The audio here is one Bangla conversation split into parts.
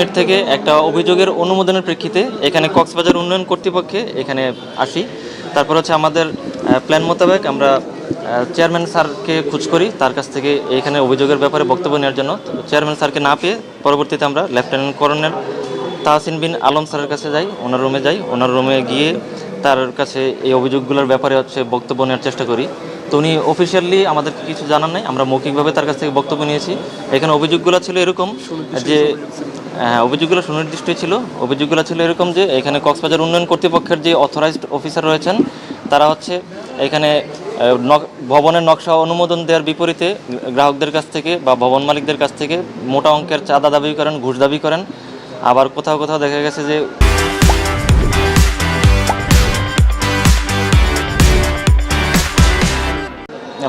এর থেকে একটা অভিযোগের অনুমোদনের প্রেক্ষিতে এখানে কক্সবাজার উন্নয়ন কর্তৃপক্ষে এখানে আসি। তারপর হচ্ছে আমাদের প্ল্যান মোতাবেক আমরা চেয়ারম্যান স্যারকে খোঁজ করি, তার কাছ থেকে এখানে অভিযোগের ব্যাপারে বক্তব্য নেওয়ার জন্য। চেয়ারম্যান স্যারকে না পেয়ে পরবর্তীতে আমরা লেফটেন্যান্ট কর্নেল তাহসিন বিন আলম স্যারের কাছে যাই, ওনার রুমে যাই। ওনার রুমে গিয়ে তার কাছে এই অভিযোগগুলোর ব্যাপারে হচ্ছে বক্তব্য নেওয়ার চেষ্টা করি। তো উনি অফিসিয়ালি আমাদেরকে কিছু জানান নাই আমরা মৌখিকভাবে তার কাছ থেকে বক্তব্য নিয়েছি। এখানে অভিযোগগুলো ছিল এরকম যে হ্যাঁ অভিযোগগুলো সুনির্দিষ্টই ছিল। অভিযোগগুলো ছিল এরকম যে এখানে কক্সবাজার উন্নয়ন কর্তৃপক্ষের যে অথরাইজড অফিসার রয়েছেন তারা হচ্ছে এখানে ভবনের নকশা অনুমোদন দেওয়ার বিপরীতে গ্রাহকদের কাছ থেকে বা ভবন মালিকদের কাছ থেকে মোটা অঙ্কের চাঁদা দাবি করেন ঘুষ দাবি করেন। আবার কোথাও কোথাও দেখা গেছে যে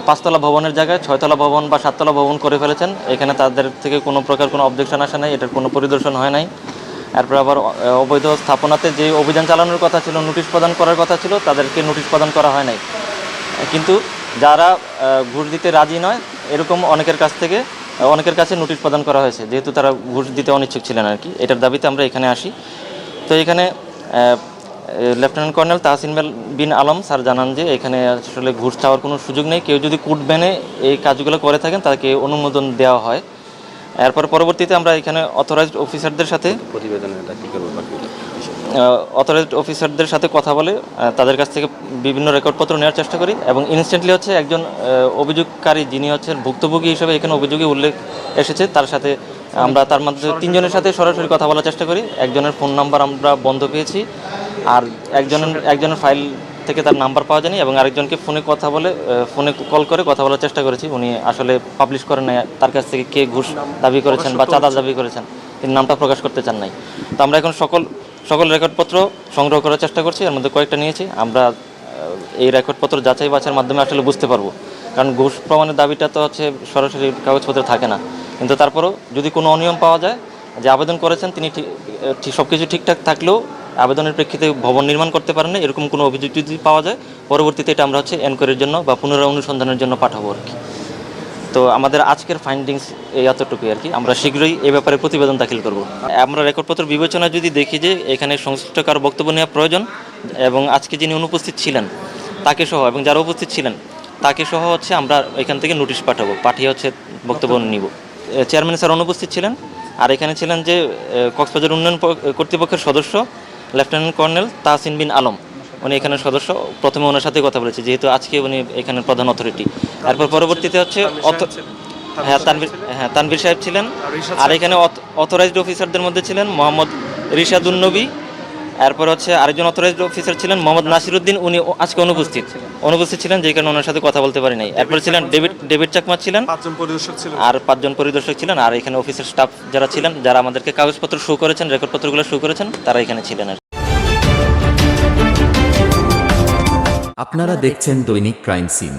পাঁচতলা ভবনের জায়গায়, ছয়তলা ভবন বা সাততলা ভবন করে ফেলেছেন। এখানে তাদের থেকে কোনো প্রকার কোনো অবজেকশন আসে নাই, এটার কোনো পরিদর্শন হয় নাই। এরপর আবার অবৈধ স্থাপনাতে যে অভিযান চালানোর কথা ছিল, নোটিশ প্রদান করার কথা ছিল, তাদেরকে নোটিশ প্রদান করা হয় নাই। কিন্তু যারা ঘুষ দিতে রাজি নয়, এরকম অনেকের কাছ থেকে, অনেকের কাছে নোটিশ প্রদান করা হয়েছে, যেহেতু তারা ঘুষ দিতে অনিচ্ছুক ছিলেন আর কি। এটার দাবিতে আমরা এখানে আসি। তো এখানে lieutenant colonel Tahsin Bin Alam sir জানান যে এখানে আসলে ঘুষ চাওয়ার কোনো সুযোগ নেই। কেউ যদি কোর্ট ব্যানে এই কাজগুলো করে থাকেন তাকে অনুমোদন দেওয়া হয়। এরপর পরবর্তীতে আমরা এখানে অথরাইজড অফিসারদের সাথে অথরাইজড অফিসারদের সাথে কথা বলে তাদের কাছ থেকে বিভিন্ন রেকর্ডপত্র নেওয়ার চেষ্টা করি এবং ইনস্ট্যান্টলি হচ্ছে একজন অভিযোগকারী যিনি হচ্ছেন ভুক্তভোগী হিসেবে এখানে অভিযোগে উল্লেখ এসেছে তার সাথে আমরা তার মধ্যে তিনজনের সাথে সরাসরি কথা বলার চেষ্টা করি। একজনের ফোন নাম্বার আমরা বন্ধ পেয়েছি আর একজনের একজনের ফাইল থেকে তার নাম্বার পাওয়া যায়নি এবং আরেকজনকে ফোনে কথা বলে ফোনে কল করে কথা বলার চেষ্টা করেছি। উনি আসলে পাবলিশ করেন নাই। তার কাছ থেকে কে ঘুষ দাবি করেছেন বা চাঁদা দাবি করেছেন, তিনি নামটা প্রকাশ করতে চান নাই। তো আমরা এখন সকল সকল রেকর্ডপত্র সংগ্রহ করার চেষ্টা করছি। এর মধ্যে কয়েকটা নিয়েছি। আমরা এই রেকর্ডপত্র যাচাই বাছার মাধ্যমে আসলে বুঝতে পারব। কারণ ঘুষ প্রমাণের দাবিটা তো হচ্ছে সরাসরি কাগজপত্রে থাকে না। কিন্তু তারপরেও যদি কোনো অনিয়ম পাওয়া যায় যে আবেদন করেছেন, তিনি ঠিক সব কিছু ঠিকঠাক থাকলেও আবেদনের প্রেক্ষিতে ভবন নির্মাণ করতে পারেন না, এরকম কোনো অভিযোগ যদি পাওয়া যায়, পরবর্তীতে এটা আমরা হচ্ছে এনকোয়ারির জন্য বা পুনরায় অনুসন্ধানের জন্য পাঠাবো আর কি। তো আমাদের আজকের ফাইন্ডিংস এই এতটুকুই আর কি। আমরা শীঘ্রই এ ব্যাপারে প্রতিবেদন দাখিল করব। আমরা রেকর্ডপত্র বিবেচনা যদি দেখি যে এখানে সংশ্লিষ্ট কারও বক্তব্য নেওয়া প্রয়োজন এবং আজকে যিনি অনুপস্থিত ছিলেন, তাকে সহ এবং যারা উপস্থিত ছিলেন, তাকে সহ হচ্ছে আমরা এখান থেকে নোটিশ পাঠাবো, পাঠিয়ে হচ্ছে বক্তব্য নিব। চেয়ারম্যান স্যার অনুপস্থিত ছিলেন আর এখানে ছিলেন যে কক্সবাজার উন্নয়ন কর্তৃপক্ষের সদস্য লেফটেন্যান্ট কর্নেল তাহসিন বিন আলম। উনি এখানে সদস্য। প্রথমে ওনার সাথে কথা বলেছে যেহেতু আজকে উনি এখানে প্রধান অথরিটি এরপর পরবর্তীতে হচ্ছে অথ- হ্যাঁ তানভীর হ্যাঁ তানভীর সাহেব ছিলেন। আর এখানে অথরাইজড অফিসারদের মধ্যে ছিলেন মোহাম্মদ রিশাদুল নবী। এরপর হচ্ছে আরেকজন অথরাইজড অফিসার ছিলেন মোহাম্মদ নাসিরুদ্দিন। উনি আজকে অনুপস্থিত। অনুপস্থিত ছিলেন যে কারণে ওনার সাথে কথা বলতে পারি নাই। এরপর ছিলেন ডেভিড ডেভিড চাকমা ছিলেন। পাঁচজন পরিদর্শক ছিল আর পাঁচজন পরিদর্শক ছিলেন। আর এখানে অফিসের স্টাফ যারা ছিলেন যারা আমাদেরকে কাগজপত্র শো করেছেন রেকর্ডপত্রগুলো শো করেছেন তারা এখানে ছিলেন আর আপনারা দেখছেন দৈনিক ক্রাইম সিন।